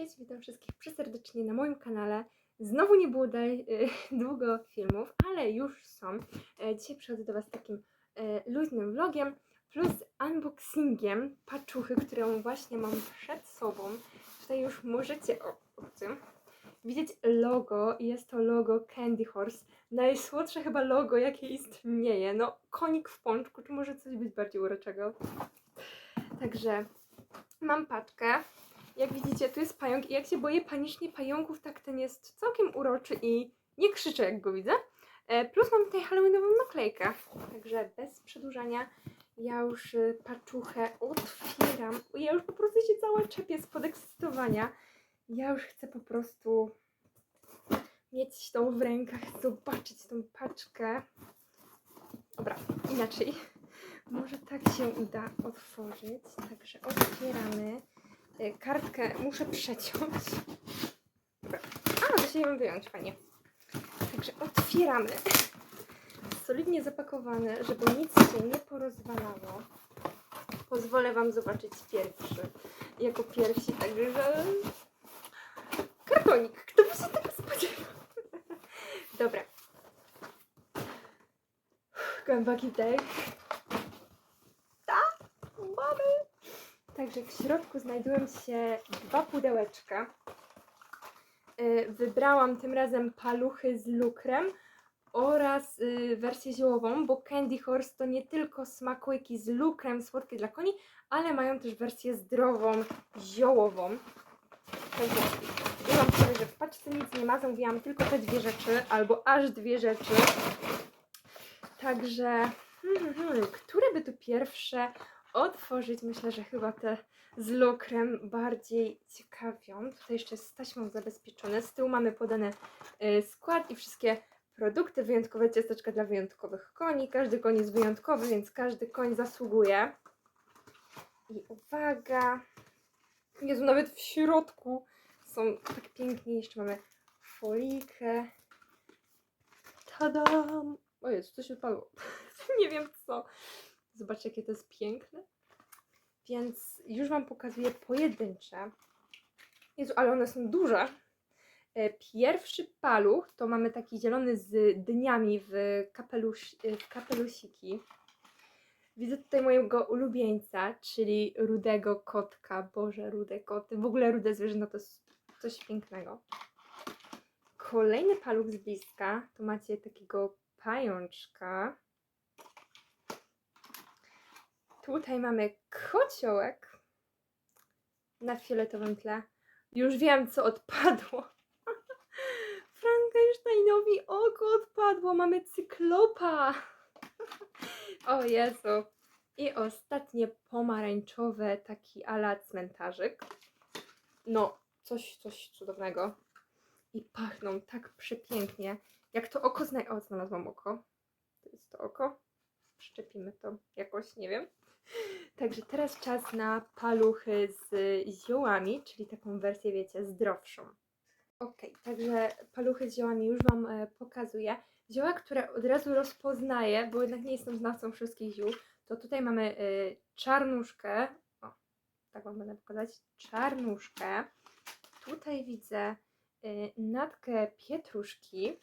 cześć, witam wszystkich przeserdecznie na moim kanale. Znowu nie było daj, y, długo filmów, ale już są. E, dzisiaj przychodzę do Was takim e, luźnym vlogiem plus unboxingiem paczuchy, którą właśnie mam przed sobą. Tutaj już możecie o, o tym widzieć logo. Jest to logo Candy Horse. Najsłodsze chyba logo, jakie istnieje. No, konik w pączku, czy może coś być bardziej uroczego? Także mam paczkę. Jak widzicie, tu jest pająk i jak się boję panicznie pająków, tak ten jest całkiem uroczy i nie krzyczę, jak go widzę. E, Plus mam tutaj halloweenową naklejkę. Także bez przedłużania ja już y, paczuchę otwieram. Ja już po prostu się cała czepię z podekscytowania. Ja już chcę po prostu mieć tą w rękach, zobaczyć tą paczkę. Dobra, inaczej. Może tak się uda otworzyć. Także otwieramy. Y, Kartkę muszę przeciąć. Dobra. A, da się ją wyjąć, fajnie. Także otwieramy. Solidnie zapakowane, żeby nic się nie porozwalało. Pozwolę Wam zobaczyć pierwszy. Jako pierwsi, także... Kartonik. Kto by się tego spodziewał? Dobra. Głęboki wdech. Tak, mamy. Także w środku znajdują się dwa pudełeczka. Y, Wybrałam tym razem paluchy z lukrem oraz y, wersję ziołową, bo Candy Horse to nie tylko smakołyki z lukrem, słodkie dla koni, ale mają też wersję zdrową, ziołową. Także byłam sobie, że w paczce nic nie ma, zamówiłam tylko te dwie rzeczy, albo aż dwie rzeczy. Także, hmm, hmm, które by tu pierwsze otworzyć? Myślę, że chyba te z lukrem bardziej ciekawią. Tutaj jeszcze z taśmą zabezpieczone. Z tyłu mamy podane y, skład i wszystkie produkty. Wyjątkowe ciasteczka dla wyjątkowych koni. Każdy koń jest wyjątkowy, więc każdy koń zasługuje. I uwaga. Jezu, nawet w środku są tak pięknie. Jeszcze mamy folikę. Tadam! O Jezu, coś wypadło. Nie wiem co. Zobaczcie, jakie to jest piękne. Więc już Wam pokazuję pojedyncze. Jezu, ale one są duże. E, Pierwszy paluch to mamy taki zielony z dniami w, e, w kapelusiki. Widzę tutaj mojego ulubieńca, czyli rudego kotka. Boże, rude koty. W ogóle rude zwierzęta to jest coś pięknego. Kolejny paluch z bliska to macie takiego pajączka. Tutaj mamy kociołek na fioletowym tle. Już wiem, co odpadło. Frankensteinowi oko odpadło. Mamy cyklopa. O Jezu. I ostatnie pomarańczowe, taki ala cmentarzyk. No, coś, coś cudownego. I pachną tak przepięknie. Jak to oko znaj... O, znalazłam oko. To jest to oko. Przyczepimy to jakoś, nie wiem. Także teraz czas na paluchy z ziołami, czyli taką wersję, wiecie, zdrowszą. Ok, także paluchy z ziołami już Wam e, pokazuję. Zioła, które od razu rozpoznaję, bo jednak nie jestem znawcą wszystkich ziół, to tutaj mamy e, czarnuszkę. O, tak Wam będę pokazać. Czarnuszkę. Tutaj widzę e, natkę pietruszki.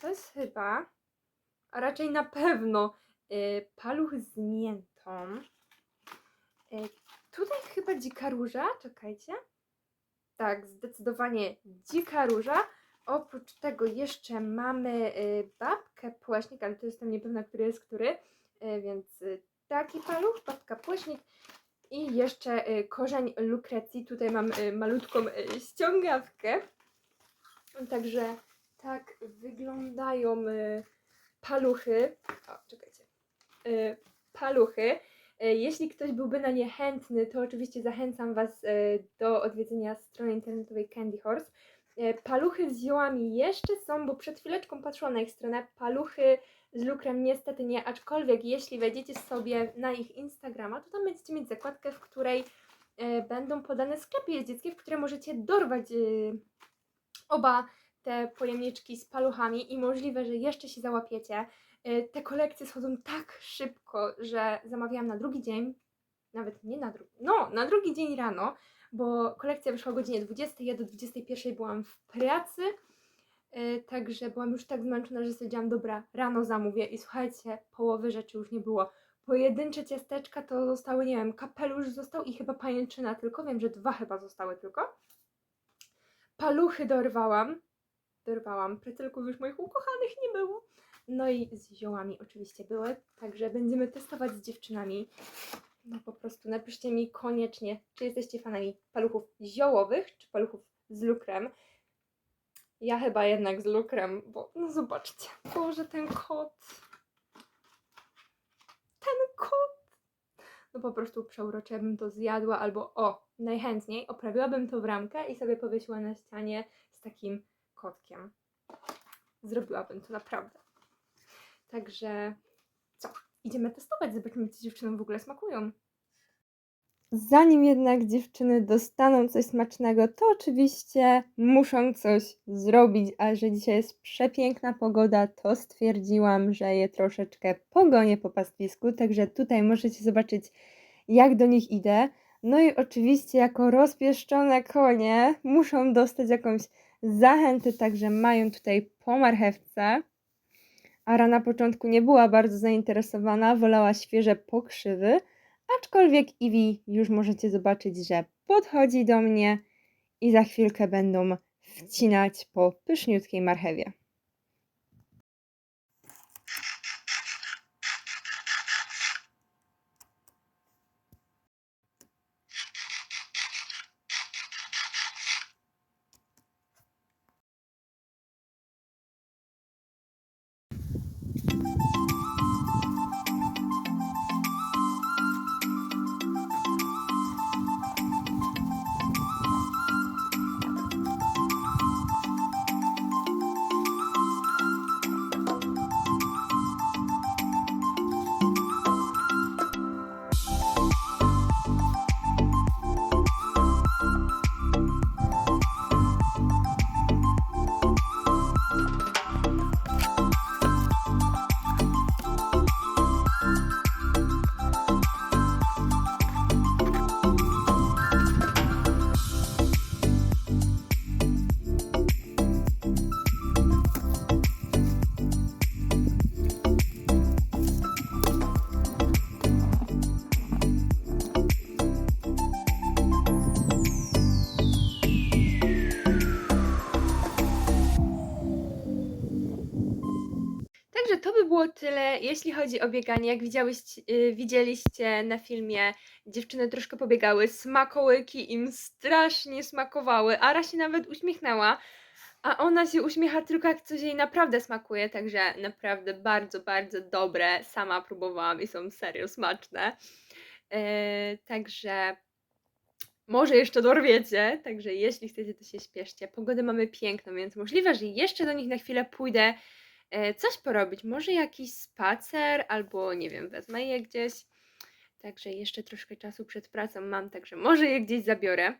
To jest chyba, a raczej na pewno paluch z miętą. Y, tutaj chyba dzika róża, czekajcie. Tak, zdecydowanie dzika róża. Oprócz tego jeszcze mamy y, babkę płeśnik, ale to jestem niepewna, który jest który. Y, więc y, taki paluch, babka płeśnik. I jeszcze y, korzeń lukrecji. Tutaj mam y, malutką y, ściągawkę. Także tak wyglądają y, paluchy. O, czekajcie. Y, paluchy. Y, Jeśli ktoś byłby na nie chętny, to oczywiście zachęcam Was y, do odwiedzenia strony internetowej Candy Horse. Paluchy z ziołami jeszcze są, bo przed chwileczką patrzyłam na ich stronę. Paluchy z lukrem niestety nie, aczkolwiek jeśli wejdziecie sobie na ich Instagrama, to tam będziecie mieć zakładkę, w której będą podane sklepy jeździeckie, w które możecie dorwać oba te pojemniczki z paluchami i możliwe, że jeszcze się załapiecie. Y, Te kolekcje schodzą tak szybko, że zamawiałam na drugi dzień, nawet nie na drugi, no, na drugi dzień rano, bo kolekcja wyszła o godzinie 20, ja do 21 byłam w pracy, yy, także byłam już tak zmęczona, że stwierdziłam, dobra, rano zamówię i słuchajcie, połowy rzeczy już nie było. Pojedyncze ciasteczka to zostały, nie wiem, kapelusz został i chyba pajęczyna tylko, wiem, że dwa chyba zostały tylko. Paluchy dorwałam, dorwałam, prytylków już moich ukochanych nie było. No i z ziołami oczywiście były, także będziemy testować z dziewczynami. No po prostu napiszcie mi koniecznie, czy jesteście fanami paluchów ziołowych, czy paluchów z lukrem. Ja chyba jednak z lukrem, bo no zobaczcie, Boże, ten kot. Ten kot. No po prostu przeurocze bym to zjadła, albo o, najchętniej oprawiłabym to w ramkę i sobie powiesiła na ścianie z takim kotkiem. Zrobiłabym to naprawdę. Także co? Idziemy testować, zobaczymy, czy dziewczynom w ogóle smakują. Zanim jednak dziewczyny dostaną coś smacznego, to oczywiście muszą coś zrobić, a że dzisiaj jest przepiękna pogoda, to stwierdziłam, że je troszeczkę pogonię po pastwisku, także tutaj możecie zobaczyć, jak do nich idę. No i oczywiście jako rozpieszczone konie muszą dostać jakąś zachętę, także mają tutaj po marchewce. Ara na początku nie była bardzo zainteresowana, wolała świeże pokrzywy, aczkolwiek Iwi już możecie zobaczyć, że podchodzi do mnie i za chwilkę będą wcinać po pyszniutkiej marchewie. Także to by było tyle, jeśli chodzi o bieganie. Jak widziałyście, widzieliście na filmie, dziewczyny troszkę pobiegały, smakołyki im strasznie smakowały. Ara się nawet uśmiechnęła, a ona się uśmiecha tylko jak coś jej naprawdę smakuje, także naprawdę bardzo, bardzo dobre. Sama próbowałam i są serio smaczne. Yy, także może jeszcze dorwiecie, także jeśli chcecie, to się śpieszcie. Pogodę mamy piękną, więc możliwe, że jeszcze do nich na chwilę pójdę coś porobić. Może jakiś spacer, albo nie wiem, wezmę je gdzieś. Także jeszcze troszkę czasu przed pracą mam, także może je gdzieś zabiorę.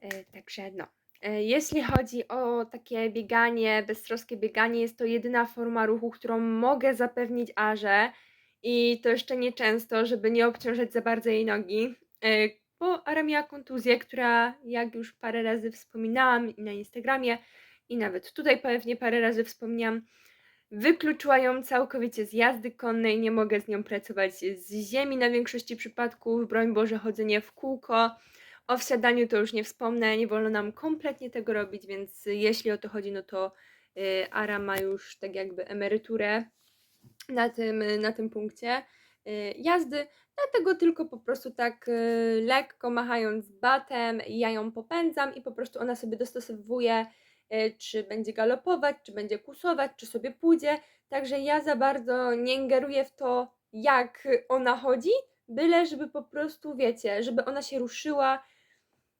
E, Także no. E, Jeśli chodzi o takie bieganie, beztroskie bieganie, jest to jedyna forma ruchu, którą mogę zapewnić Arze. I to jeszcze nie często, żeby nie obciążać za bardzo jej nogi. E, Bo Ara miała kontuzję, która, jak już parę razy wspominałam na Instagramie, i nawet tutaj pewnie parę razy wspomniałam, wykluczyła ją całkowicie z jazdy konnej. Nie mogę z nią pracować z ziemi na większości przypadków. Broń Boże, chodzenie w kółko. O wsiadaniu to już nie wspomnę, nie wolno nam kompletnie tego robić, więc jeśli o to chodzi, no to y, Ara ma już tak jakby emeryturę na tym, na tym punkcie y, jazdy. Dlatego tylko po prostu tak y, lekko machając batem, ja ją popędzam i po prostu ona sobie dostosowuje, czy będzie galopować, czy będzie kusować, czy sobie pójdzie. Także ja za bardzo nie ingeruję w to, jak ona chodzi, byle żeby po prostu, wiecie, żeby ona się ruszyła.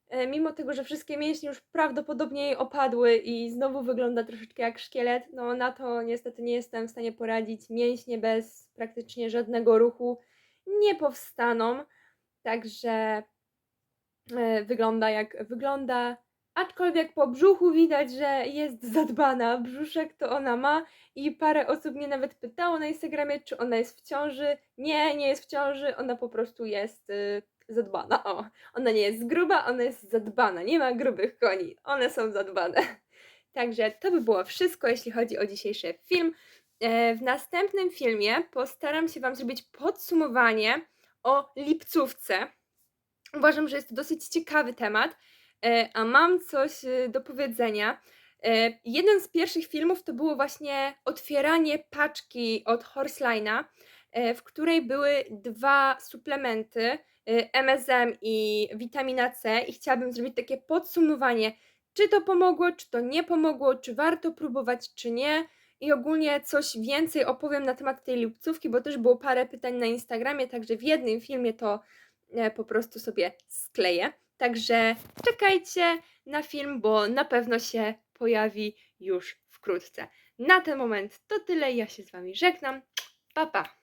E, Mimo tego, że wszystkie mięśnie już prawdopodobnie jej opadły i znowu wygląda troszeczkę jak szkielet, no na to niestety nie jestem w stanie poradzić. Mięśnie bez praktycznie żadnego ruchu nie powstaną. Także e, wygląda jak wygląda. Aczkolwiek po brzuchu widać, że jest zadbana. Brzuszek to ona ma i parę osób mnie nawet pytało na Instagramie, czy ona jest w ciąży. Nie, nie jest w ciąży, ona po prostu jest y, zadbana. O, ona nie jest gruba, ona jest zadbana. Nie ma grubych koni, one są zadbane. Także to by było wszystko, jeśli chodzi o dzisiejszy film. E, W następnym filmie postaram się Wam zrobić podsumowanie o lipcówce. Uważam, że jest to dosyć ciekawy temat, a mam coś e, do powiedzenia. E, Jeden z pierwszych filmów to było właśnie otwieranie paczki od Horseline'a, e, w której były dwa suplementy, e, MSM i witamina C i chciałabym zrobić takie podsumowanie, czy to pomogło, czy to nie pomogło, czy warto próbować, czy nie. I ogólnie coś więcej opowiem na temat tej lipcówki, bo też było parę pytań na Instagramie, także w jednym filmie to e, po prostu sobie skleję. Także czekajcie na film, bo na pewno się pojawi już wkrótce. Na ten moment to tyle. Ja się z Wami żegnam. Pa, pa.